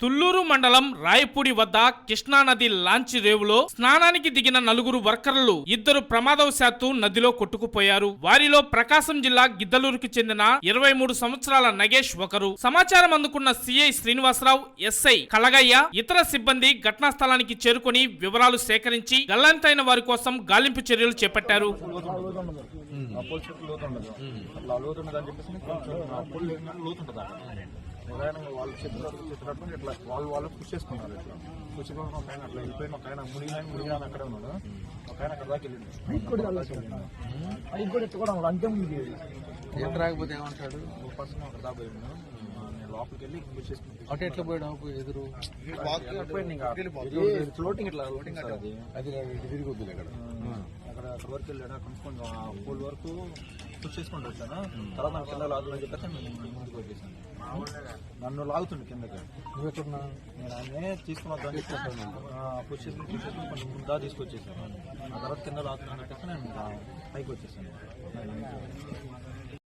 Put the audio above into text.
తుళ్ళూరు మండలం రాయపూడి వద్ద కృష్ణానది లాంచి రేవులో స్నానానికి దిగిన నలుగురు వర్కర్లు ఇద్దరు ప్రమాదవశాత్తు నదిలో కొట్టుకుపోయారు. వారిలో ప్రకాశం జిల్లా గిద్దలూరుకు చెందిన ఇరవై మూడు సంవత్సరాల నగేష్ ఒకరు. సమాచారం అందుకున్న సిఐ శ్రీనివాసరావు ఎస్ఐ కలగయ్య ఇతర సిబ్బంది ఘటనా స్థలానికి చేరుకొని వివరాలు సేకరించి గల్లంతైన వారి కోసం గాలింపు చర్యలు చేపట్టారు. ఉదయం వాళ్ళు చెప్పినట్టు చెప్పినట్టు ఇట్లా వాళ్ళు వాళ్ళు పుష్ చేసుకున్నారు ఇట్లా. పుష్ చేసుకుని ఒక ఆయన అట్లా వెళ్ళిపోయిన ఒక ఆయన మునిగిన మునిగిన అక్కడే ఉన్నాడు. ఒక ఆయన అక్కడ దాకా వెళ్ళింది అది కూడా ఎత్తుకోవడం అంతే మునిగి ఎంత రాకపోతే ఏమంటాడు? ఒక పర్సన్ అక్కడ దాకా పోయిండు నేను లోపలికి వెళ్ళి పుష్ అటు ఎట్లా పోయాడు ఎదురు? ఫ్లోటింగ్ ఇట్లా ఫ్లోటింగ్ అది. అది తిరిగి వద్దులే అక్కడ. అక్కడ అక్కడ వరకు వెళ్ళాడు. కొంచెం ఆ పోల్ వరకు పుష్ తర్వాత నాకు కింద లాగుతుందని చెప్పేసి నేను ముందుకు వచ్చేసాను. నన్ను లాగుతుండు కిందకి. నువ్వు ఎక్కడున్నా? నేను ఆయనే తీసుకుని వద్దామని చెప్పేసి పుష్ చేసుకుని పుష్ చేసుకుని కొంచెం ముందా తీసుకొచ్చేసాను. ఆ తర్వాత కింద లాగుతున్నాను నేను పైకి వచ్చేసాను.